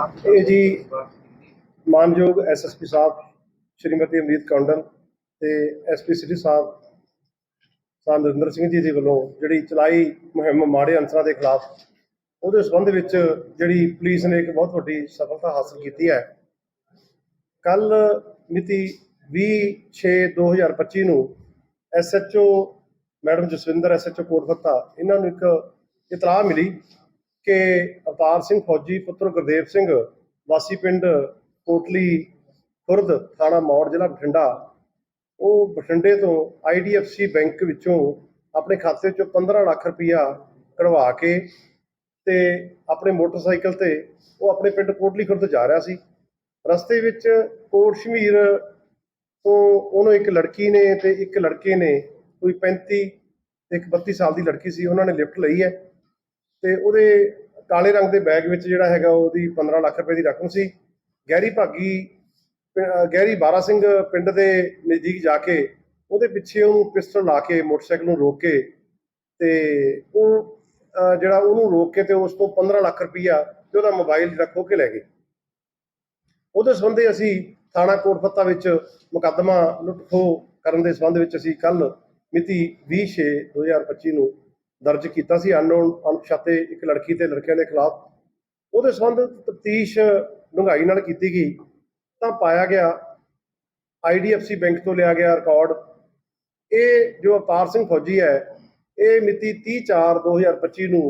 ਇਹ ਜੀ ਮਾਨਯੋਗ ਐਸਐਸਪੀ ਸਾਹਿਬ, ਸ਼੍ਰੀਮਤੀ ਅਮਰੀਤ ਕੌਂਡਲ ਤੇ ਐਸਪੀ ਸਿਟੀ ਸਾਹਿਬ ਸਾਹਿਬ ਨਰਿੰਦਰ ਸਿੰਘ ਜੀ ਦੇ ਵੱਲੋਂ ਜਿਹੜੀ ਚਲਾਈ ਮੁਹਿੰਮ ਮਾੜੇ ਅਨਸਰਾਂ ਦੇ ਖਿਲਾਫ, ਉਹਦੇ ਸੰਬੰਧ ਵਿੱਚ ਜਿਹੜੀ ਪੁਲਿਸ ਨੇ ਇੱਕ ਬਹੁਤ ਵੱਡੀ ਸਫਲਤਾ ਹਾਸਲ ਕੀਤੀ ਹੈ। ਕੱਲ ਮਿਤੀ 20/6/2025 ਨੂੰ SHO madam Jaswinder SHO Kotfatta ਇਹਨਾਂ ਨੂੰ ਇੱਕ ਇਤਲਾਹ ਮਿਲੀ ਕਿ ਅਵਤਾਰ ਸਿੰਘ ਫੌਜੀ, ਪੁੱਤਰ ਗੁਰਦੇਵ ਸਿੰਘ, ਵਾਸੀ ਪਿੰਡ ਕੋਟਲੀ ਖੁਰਦ, ਥਾਣਾ ਮੌੜ, ਜ਼ਿਲ੍ਹਾ ਬਠਿੰਡਾ, ਉਹ ਬਠਿੰਡੇ ਤੋਂ ਆਈਡੀਐਫਸੀ ਬੈਂਕ ਵਿੱਚੋਂ ਆਪਣੇ ਖਾਤੇ ਚੋਂ 15 ਲੱਖ ਰੁਪਇਆ ਕਢਵਾ ਕੇ ਤੇ ਆਪਣੇ ਮੋਟਰਸਾਈਕਲ ਤੇ ਉਹ ਆਪਣੇ ਪਿੰਡ ਕੋਟਲੀ ਖੁਰਦ ਜਾ ਰਿਹਾ ਸੀ। ਰਸਤੇ ਵਿੱਚ ਕੋਟ ਸ਼ਮੀਰ ਤੋਂ ਉਹਨੂੰ ਇੱਕ ਲੜਕੀ ਨੇ ਤੇ ਇੱਕ ਲੜਕੇ ਨੇ, ਕੋਈ 35 ਇੱਕ 32 ਸਾਲ ਦੀ ਲੜਕੀ ਸੀ, ਉਹਨਾਂ ਨੇ ਲਿਫਟ ਲਈ ਹੈ। ਤੇ ਉਹਦੇ ਕਾਲੇ ਰੰਗ ਦੇ ਬੈਗ ਵਿੱਚ ਜਿਹੜਾ ਹੈਗਾ ਉਹਦੀ 15 ਲੱਖ ਰੁਪਏ ਦੀ ਰਕਮ ਸੀ। ਗਹਿਰੀ ਭਾਗੀ ਗਹਿਰੀ ਬਾਰਾ ਸਿੰਘ ਪਿੰਡ ਦੇ ਨਜ਼ਦੀਕ ਜਾ ਕੇ ਉਹਦੇ ਪਿੱਛੇ ਉਹਨੂੰ ਪਿਸਟਲ ਲਾ ਕੇ ਮੋਟਰਸਾਈਕਲ ਨੂੰ ਰੋਕ ਕੇ ਤੇ ਉਹ ਜਿਹੜਾ ਉਹਨੂੰ ਰੋਕ ਕੇ ਤੇ ਉਸ ਤੋਂ 15 ਲੱਖ ਰੁਪਈਆ ਤੇ ਉਹਦਾ ਮੋਬਾਈਲ ਜਿਹੜਾ ਖੋਹ ਕੇ ਲੈ ਗਏ। ਉਹਦੇ ਸੰਬੰਧੀ ਅਸੀਂ ਥਾਣਾ ਕੋਟਫੱਤਾ ਵਿੱਚ ਮੁਕੱਦਮਾ ਲੁੱਟ-ਖੋਹ ਕਰਨ ਦੇ ਸੰਬੰਧ ਵਿੱਚ ਅਸੀਂ ਕੱਲ ਮਿਤੀ 20/6/2025 ਨੂੰ ਦਰਜ ਕੀਤਾ ਸੀ। ਅਨਨੋਨ ਅਣਪਛਾਤੇ ਇੱਕ ਲੜਕੀ ਤੇ ਲੜਕਿਆਂ ਦੇ ਖਿਲਾਫ ਉਹਦੇ ਸੰਬੰਧ ਤਫਤੀਸ਼ ਡੂੰਘਾਈ ਨਾਲ ਕੀਤੀ ਗਈ। ਤਾਂ ਪਾਇਆ ਗਿਆ ਆਈਡੀਐਫਸੀ ਬੈਂਕ ਤੋਂ ਲਿਆ ਗਿਆ ਰਿਕਾਰਡ। ਇਹ ਜੋ ਅਵਤਾਰ ਸਿੰਘ ਫੌਜੀ ਹੈ, ਇਹ ਮਿਤੀ 30/4/2025 ਨੂੰ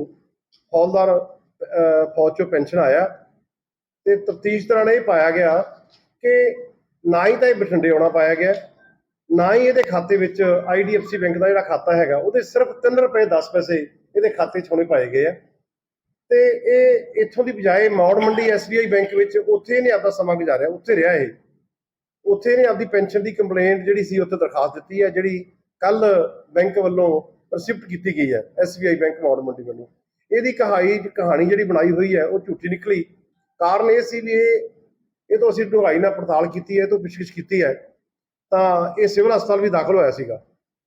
ਹੌਲਦਾਰ ਫੌਜ ਚੋਂ ਪੈਨਸ਼ਨ ਆਇਆ। ਤੇ ਤਫਤੀਸ਼ ਦੌਰਾਨ ਇਹ ਪਾਇਆ ਗਿਆ ਕਿ ਨਾ ਹੀ ਤਾਂ ਇਹ ਬਠਿੰਡੇ ਆਉਣਾ ਪਾਇਆ ਗਿਆ। ਨਾ ਹੀ ਇਹਦੇ ਖਾਤੇ ਵਿੱਚ ਆਈਡੀਐਫਸੀ ਬੈਂਕ ਦਾ ਜਿਹੜਾ ਖਾਤਾ ਹੈਗਾ, ਉਹਦੇ ਸਿਰਫ 3 ਰੁਪਏ 10 ਪੈਸੇ ਇਹਦੇ ਖਾਤੇ 'ਚ ਹੋਣੇ ਪਾਏ ਗਏ ਆ। ਤੇ ਇਹ ਇੱਥੋਂ ਦੀ ਬਜਾਏ ਮੌੜ ਮੰਡੀ ਐਸਬੀਆਈ ਬੈਂਕ ਵਿੱਚ ਉੱਥੇ ਇਹਨੇ ਆਪਦਾ ਸਮਾਂ ਗੁਜ਼ਾਰਿਆ, ਉੱਥੇ ਰਿਹਾ ਇਹ। ਉੱਥੇ ਇਹਨੇ ਆਪਦੀ ਪੈਨਸ਼ਨ ਦੀ ਕੰਪਲੇਂਟ ਜਿਹੜੀ ਸੀ ਉੱਥੇ ਦਰਖਾਸਤ ਦਿੱਤੀ ਹੈ ਜਿਹੜੀ ਕੱਲ ਬੈਂਕ ਵੱਲੋਂ ਰਿਸਿਪਟ ਕੀਤੀ ਗਈ ਹੈ ਐਸਬੀਆਈ ਬੈਂਕ ਮੌੜ ਮੰਡੀ ਵੱਲੋਂ। ਇਹਦੀ ਕਹਾਣੀ ਕਹਾਣੀ ਜਿਹੜੀ ਬਣਾਈ ਹੋਈ ਹੈ ਉਹ ਝੂਠੀ ਨਿਕਲੀ। ਕਾਰਨ ਇਹ ਸੀ ਵੀ ਇਹ ਇਹ ਤੋਂ ਅਸੀਂ ਢੁਆਈ ਨਾਲ ਪੜਤਾਲ ਕੀਤੀ ਹੈ, ਇਹ ਤੋਂ ਪੁੱਛਗਿੱਛ ਕੀਤੀ ਹੈ। ਤਾਂ ਇਹ ਸਿਵਲ ਹਸਪਤਾਲ ਵੀ ਦਾਖਲ ਹੋਇਆ ਸੀਗਾ।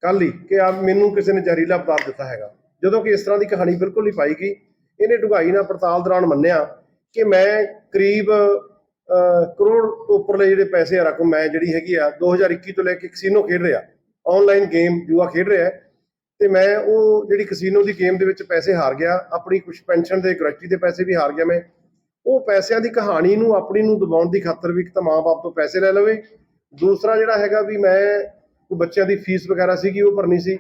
ਕੱਲ ਹੀ ਕਿ ਆ ਮੈਨੂੰ ਕਿਸੇ ਨੇ ਜ਼ਹਿਰੀਲਾ ਪਦਾਰਥ ਦਿੱਤਾ ਹੈਗਾ। ਜਦੋਂ ਕਿ ਇਸ ਤਰ੍ਹਾਂ ਦੀ ਕਹਾਣੀ ਬਿਲਕੁਲ ਨਹੀਂ ਪਾਈ ਗਈ। ਇਹਨੇ ਢੁਆਈ ਨਾਲ ਪੜਤਾਲ ਦੌਰਾਨ ਮੰਨਿਆ ਕਿ ਮੈਂ ਕਰੀਬ ਕਰੋੜ ਤੋਂ ਉੱਪਰਲੇ ਜਿਹੜੇ ਪੈਸੇ ਆ ਰਕਮ ਮੈਂ ਜਿਹੜੀ ਹੈਗੀ ਆ 2021 ਤੋਂ ਲੈ ਕੇ ਕਸੀਨੋ ਖੇਡ ਰਿਹਾ। ਆਨਲਾਈਨ ਗੇਮ ਜੂਆ ਖੇਡ ਰਿਹਾ ਤੇ ਮੈਂ ਉਹ ਜਿਹੜੀ ਕਸੀਨੋ ਦੀ ਗੇਮ ਦੇ ਵਿੱਚ ਪੈਸੇ ਹਾਰ ਗਿਆ। ਆਪਣੀ ਕੁਝ ਪੈਨਸ਼ਨ ਦੇ ਗ੍ਰੈਚੁਟੀ ਦੇ ਪੈਸੇ ਵੀ ਹਾਰ ਗਿਆ ਮੈਂ। ਉਹ ਪੈਸਿਆਂ ਦੀ ਕਹਾਣੀ ਨੂੰ, ਆਪਣੀ ਨੂੰ ਦਬਾਉਣ ਦੀ ਖਾਤਰ ਵੀ ਇੱਕ ਤਾਂ ਮਾਂ-ਬਾਪ ਤੋਂ ਪੈਸੇ ਲੈ ਲਵੇ। ਦੂਸਰਾ ਜਿਹੜਾ ਹੈਗਾ ਵੀ ਮੈਂ ਕੋਈ ਬੱਚਿਆਂ ਦੀ ਫੀਸ ਵਗੈਰਾ ਸੀਗੀ ਉਹ ਭਰਨੀ ਸੀ।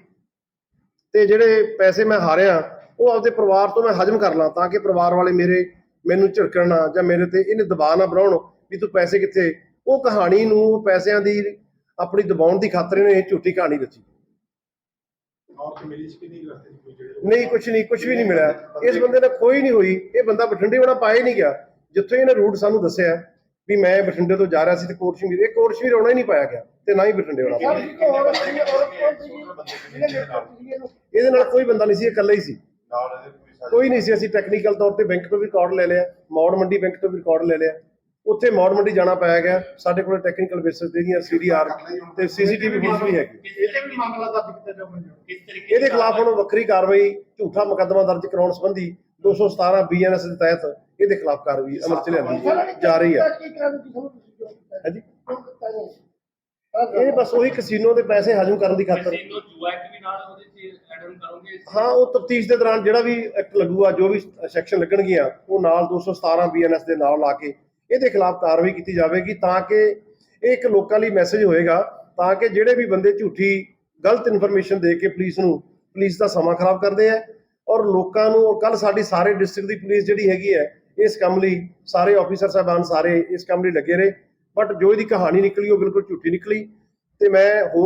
ਤੇ ਜਿਹੜੇ ਪੈਸੇ ਮੈਂ ਹਾਰਿਆ ਉਹ ਆਪਦੇ ਪਰਿਵਾਰ ਤੋਂ ਮੈਂ ਹਜਮ ਕਰ ਲਾਂ ਤਾਂ ਕਿ ਪਰਿਵਾਰ ਵਾਲੇ ਮੇਰੇ ਮੈਨੂੰ ਝਿੜਕਣ ਨਾ ਜਾਂ ਮੇਰੇ ਤੇ ਇਹਨੇ ਦਬਾਅ ਨਾ ਬਣਾਉਣ ਵੀ ਤੂੰ ਪੈਸੇ ਕਿੱਥੇ। ਉਹ ਕਹਾਣੀ ਨੂੰ ਪੈਸਿਆਂ ਦੀ ਆਪਣੀ ਦਬਾਉਣ ਦੀ ਖਾਤਰ ਇਹਨੇ ਇਹ ਝੂਠੀ ਕਹਾਣੀ ਰਚੀ ਨਹੀਂ ਜਿਹੜੇ ਨਹੀਂ ਕੁਝ ਨਹੀਂ ਕੁਝ ਵੀ ਨਹੀਂ ਮਿਲਿਆ। ਇਸ ਬੰਦੇ ਨਾਲ ਕੋਈ ਨਹੀਂ ਹੋਈ। ਇਹ ਬੰਦਾ ਬਠਿੰਡੇ ਵਾਲਾ ਪਾਇਆ ਹੀ ਨਹੀਂ ਗਿਆ। ਜਿੱਥੇ ਇਹਨੇ ਰੂਟ ਸਾਨੂੰ ਦੱਸਿਆ। ਵੀ ਮੈਂ ਬਠਿੰਡੇ ਤੋਂ ਜਾ ਰਿਹਾ ਸੀ ਤੇ ਕੋਟ ਸ਼ਮੀਰ ਇਹ ਕੋਟ ਸ਼ਮੀਰ ਆਉਣਾ ਹੀ ਨਹੀਂ ਪਾਇਆ ਗਿਆ ਤੇ ਨਾ ਹੀ ਬਠਿੰਡੇ ਵਾਲਾ ਪਾਇਆ ਇਹਦੇ ਨਾਲ ਕੋਈ ਬੰਦਾ ਨਹੀਂ ਸੀ ਇਹ ਇਕੱਲਾ ਹੀ ਸੀ। ਕੋਈ ਨਹੀਂ ਸੀ ਅਸੀਂ ਟੈਕਨੀਕਲ ਤੌਰ ਤੇ ਬੈਂਕ ਤੋਂ ਵੀ ਰਿਕਾਰਡ ਲੈ ਲਿਆ ਮੌੜ ਮੰਡੀ ਬੈਂਕ ਤੋਂ ਵੀ ਰਿਕਾਰਡ ਲੈ ਲਿਆ। ਉੱਥੇ ਮੌੜ ਮੰਡੀ ਜਾਣਾ ਪਾਇਆ ਗਿਆ ਸਾਡੇ ਕੋਲ ਟੈਕਨੀਕਲ ਬੇਸਿਸ ਦੀਆਂ ਸੀਡੀਆਰ ਤੇ ਸੀਸੀਟੀਵੀ ਫੀਸ ਵੀ ਹੈਗੀ। ਇਹਦੇ ਵੀ ਮਾਮਲਾ ਦਰਜ ਕੀਤਾ ਜਾਊਗਾ ਕਿਸ ਤਰੀਕੇ ਇਹਦੇ ਖਿਲਾਫ ਹੁਣ ਵੱਖਰੀ ਕਾਰਵਾਈ ਝੂਠਾ ਮੁਕੱਦਮਾ ਦਰਜ ਕਰਾਉਣ ਸੰਬੰਧੀ 217 ਬੀਐਨਐਸ ਦੇ ਤਹਿਤ ਇਹਦੇ ਖਿਲਾਫ ਕਾਰਵਾਈ ਅਮਲ ਚ ਲਿਆਂਦੀ ਜਾ ਰਹੀ ਹੈ। ਹਾਂਜੀ। ਇਹ ਬਸ ਉਹੀ ਕਸੀਨੋ ਦੇ ਪੈਸੇ ਹਜਮ ਕਰਨ ਦੀ ਖਾਤਰ। ਕੈਸੀਨੋ ਜੂਆ ਐਕਟ ਵੀ ਨਾਲ ਉਹਦੇ ਚ ਐਡ ਆਨ ਕਰੋਗੇ? ਹਾਂ ਉਹ ਤਫਤੀਸ਼ ਦੇ ਦੌਰਾਨ ਜਿਹੜਾ ਵੀ ਐਕਟ ਲੱਗੂਗਾ ਜੋ ਵੀ ਸੈਕਸ਼ਨ ਲੱਗਣਗੀਆਂ ਉਹ ਨਾਲ 217 ਬੀਐਨਐਸ ਦੇ ਨਾਲ ਲਾ ਕੇ ਇਹਦੇ ਖਿਲਾਫ ਕਾਰਵਾਈ ਕੀਤੀ ਜਾਵੇਗੀ ਤਾਂ ਕਿ ਇਹ ਇੱਕ ਲੋਕਾਂ ਲਈ ਮੈਸੇਜ ਹੋਏਗਾ ਤਾਂ ਕਿ ਜਿਹੜੇ ਵੀ ਬੰਦੇ ਝੂਠੀ ਗਲਤ ਇਨਫੋਰਮੇਸ਼ਨ ਦੇ ਕੇ ਪੁਲਿਸ ਨੂੰ ਪੁਲਿਸ ਦਾ ਸਮਾਂ ਖਰਾਬ ਕਰਦੇ ਆ ਔਰ ਲੋਕਾਂ ਨੂੰ ਔਰ ਕੱਲ ਸਾਡੀ ਸਾਰੇ ਡਿਸਟ੍ਰਿਕਟ ਦੀ ਪੁਲਿਸ ਜਿਹੜੀ ਹੈਗੀ ਹੈ, ਇਸ ਕੰਮ ਲਈ ਸਾਰੇ ਆਫੀਸਰ ਸਾਹਿਬਾਨ ਸਾਰੇ ਇਸ ਕੰਮ ਲਈ ਲੱਗੇ ਰਹੇ। ਬਟ ਜੋ ਇਹਦੀ ਕਹਾਣੀ ਨਿਕਲੀ ਉਹ ਬਿਲਕੁਲ ਝੂਠੀ ਨਿਕਲੀ ਤੇ ਮੈਂ ਹੋਰ